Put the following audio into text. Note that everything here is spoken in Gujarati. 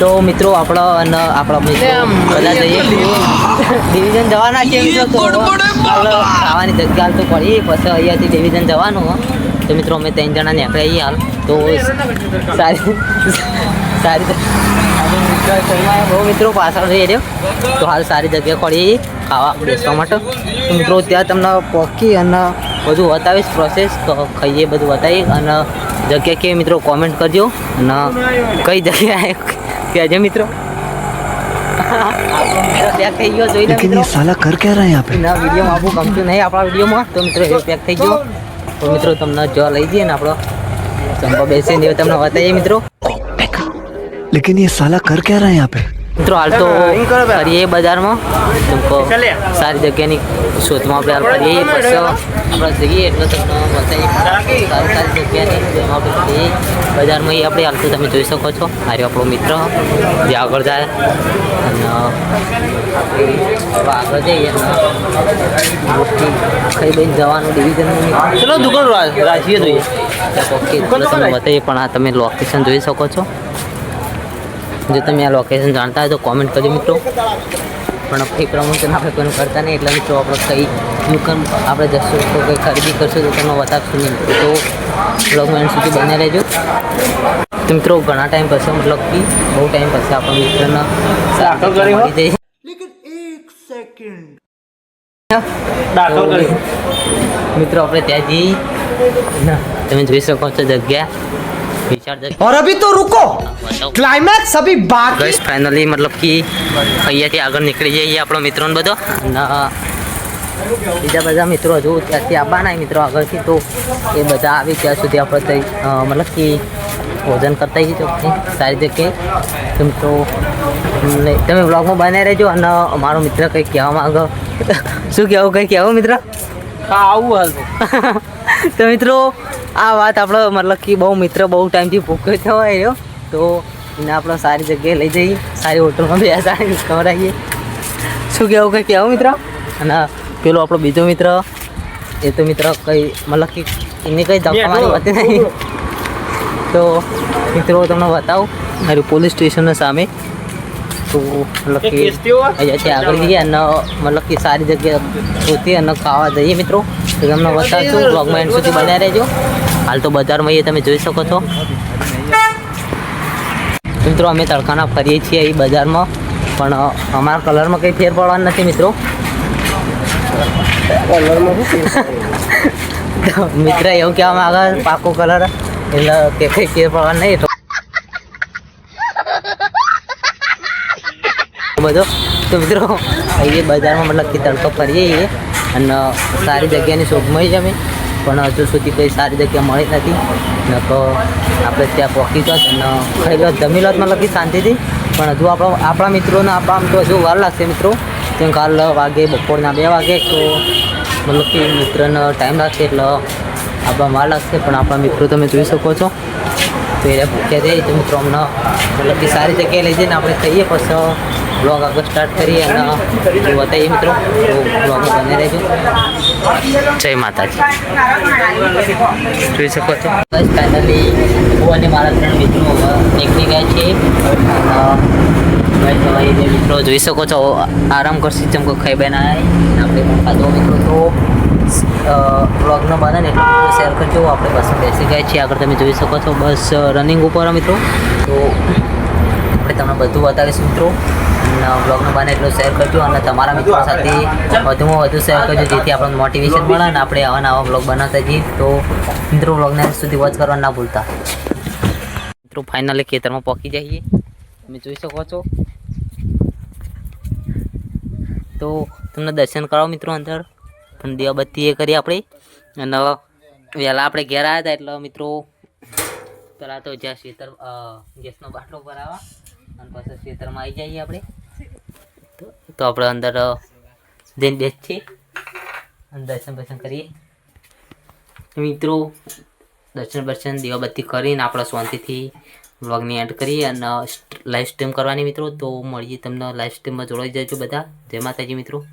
તો મિત્રો આપણો અને આપણા મિત્રો બધા જઈએ. ડિવિઝન જવાના છે મિત્રો તો ખાવાની જગ્યા હાલ તો પડી. પછી અહીંયાથી ડિવિઝન જવાનું. તો મિત્રો અમે ત્રણ જણા નીકળ્યા હાલ. તો સારી સારી બહુ મિત્રો પાછળ રહી રહ્યો તો હાલ સારી જગ્યા પડી. ખાવા બેસવા માટે. તો મિત્રો ત્યાં તમને પોકી અને બધું બતાવીશ પ્રોસેસ તો ખાઈએ બધું બતાવી અને જગ્યા કે મિત્રો કોમેન્ટ કરજો. અને કઈ જગ્યાએ કહેજો મિત્રો આપણો મિત્રો પેક થઈ ગયો જોઈ લો लेकिन મિત્રો ये साला कर क्या रहा है यहाँ पे ના વિડીયોમાં આવું ગમતું નહીં આપણા વિડીયોમાં તો મિત્રો એ પેક થઈ ગયો તો મિત્રો તમને જો લઈ જઈએ ને આપણો ચંપા બેસીને એ તમને બતાવીએ મિત્રો लेकिन ये साला कर क्या रहा है यहाँ पे મિત્રો હાલ તો ફરીએ બજારમાં तुमको સારી જગ્યાની શોધમાં આપણે હાલ ફરીએ પછી આપણે જઈએ એટલે તમને બતાવીએ જગ્યાની જેમાં આપણે ફરીએ બજારમાં એ આપણે હાલ તો તમે જોઈ શકો છો આ આપણો મિત્ર જે. આગળ જાય અને આગળ જઈએ ખાઈ બઈને જવાનું ડિવિઝન ચલો, દુકાન રાખીએ જોઈએ. ઓકે તમને બતાવીએ પણ આ તમે લોકેશન જોઈ શકો છો જો તમે આ લોકેશન જાણતા હોય તો કોમેન્ટ કરજો મિત્રો પણ એ પ્રમોશન આપણે કોઈનું કરતા નહીં એટલે મિત્રો આપણે કંઈ દુકાન આપણે જશું. તો કંઈ ખરીદી કરશું તો તમને બતાવશું નહીં. તો બ્લોગમાં સુધી બને રહેજો. મિત્રો ઘણા ટાઈમ પછી મતલબ કે બહુ ટાઈમ પછી આપણા મિત્રના સાથે એક સેકન્ડ. દાખલ કરી. મિત્રો આપણે ત્યાં જઈ. તમે જોઈ શકો છો જગ્યા. और अभी तो रुको બતાવો क्लाइमैक्स अभी बाकी ગઈસ ફાઇનલી મતલબ કે અહીંયાથી આગળ નીકળી જઈએ આપણો મિત્રોને બધો અને બીજા બધા મિત્રો હજુ ત્યાંથી આવવાના મિત્રો આગળથી તો એ બધા આવી ત્યાં સુધી આપણે તઈ અ, મતલબ કે ભોજન કરતા જઈએ તો સારી જગ્યાએ તો મિત્રો અમને તમે બ્લોગમાં બનાવી રહેજો અને અમારો મિત્ર કંઈક કહેવા માંગો શું કહેવું કંઈ કહેવું મિત્ર આવું હાલ તો મિત્રો આ વાત આપણે મતલબ કે બહુ મિત્ર બહુ ટાઈમથી ભૂખ્યો થયો હોય રહ્યો. તો એને આપણે સારી જગ્યાએ લઈ જઈએ સારી હોટલમાં બેસાડીને ખવડાવીએ. શું કહેવું કંઈ કહેવું મિત્ર? અને પેલો આપણો બીજો મિત્ર એ તો મિત્ર કંઈ મતલબ કે એની કંઈ ધક્કામારી હોતી નહીં. તો મિત્રો તમને બતાવું મારું પોલીસ સ્ટેશનના સામે તો મતલબ અહીંયાથી આગળ જઈએ અને મતલબ કે સારી જગ્યા શોધી અને ખાવા જઈએ મિત્રો. તો તમને બતાવશું બ્લોગમાં એન્ડ સુધી બનાવી રહેજો. હાલ તો બજારમાં એ તમે જોઈ શકો છો. મિત્રો અમે તડકાના ફરીએ છીએ એ બજારમાં. પણ અમારા કલરમાં કંઈ ફેર પડવાનું નથી મિત્રો. તો મિત્ર એવું કહેવા માંગે પાકો કલર. એટલે કે કંઈ ફેર પડવાનું નહીં. બધો તો મિત્રો અહીં બજારમાં મતલબ કે તડકો ફરીએ છીએ. અને સારી જગ્યાની શોધમાં જ અમે. પણ હજુ સુધી કંઈ સારી જગ્યા મળી નથી. ન તો આપણે ત્યાં પહોંચી જાત અને ખાઈ લો, જમી લો, મતલબ કે શાંતિથી. પણ હજુ આપણો, આપણા મિત્રોને આપણા તો હજુ વાર લાગશે મિત્રો. કેમ કાલ વાગે, બપોરના બે વાગે, તો મતલબ કે મિત્રનો ટાઈમ લાગશે એટલે આપણા વાર લાગશે. પણ આપણા મિત્રો તમે જોઈ શકો છો. તો ભૂખ્યા જઈએ તો મિત્રો હમણાં મતલબ કે સારી જગ્યાએ લઈ જઈને આપણે ખાઈએ. પછી બ્લોગ આગળ સ્ટાર્ટ કરીએ અને બતાવીએ મિત્રો, તો બ્લોગમાં બને રહેજો. જય માતાજી. જોઈ શકો છો. બસ ફાઇનલી હું અને મારા ત્રણ મિત્રો નીકળી ગયા છીએ. જે મિત્રો જોઈ શકો છો, આરામ કરશી ચમકો ખાઈ બેન આપણે પણ ખાધો મિત્રો તો બ્લોગનો બને ને એટલો શેર કરજો. આપણે બસ બેસી ગયા છીએ. આગળ તમે જોઈ શકો છો, બસ રનિંગ ઉપર મિત્રો. તો આપણે તમને બધું બતાવીશું મિત્રો. બ્લોગનો બને એટલો શેર કરજો અને તમારા મિત્રો સાથે વધુમાં વધુ શેર કરજો, જેથી આપણને મોટિવેશન મળે અને આપણે આવા નવા બ્લોગ બનાવતા જઈએ. તો મિત્રો બ્લોગને સુધી વોચ કરવા ના ભૂલતા. મિત્રો ફાઇનલી ખેતરમાં પહોંચી જઈએ. તમે જોઈ શકો છો. તો તમને દર્શન કરાવો મિત્રો અંદર. પણ દીવાબત્તી એ કરી આપણે. અને વહેલા આપણે ઘેર આવ્યા હતા એટલે મિત્રો પહેલાં તો જ્યાં શેતર ગેસનો બાટલો ભરાવા અને પછી શેતરમાં આવી જઈએ આપણે. તો આપણે અંદર જઈને બેસીએ અને દર્શન બર્શન કરીએ. મિત્રો, દર્શન બર્શન, દીવાબત્તી કરીને આપણે શાંતિથી વ્લોગની એન્ડ કરીએ અને લાઈવ સ્ટ્રીમ કરવાની મિત્રો. તો મળીએ તમને લાઈવ સ્ટ્રીમમાં જોડાઈ જજો બધા. જય માતાજી મિત્રો.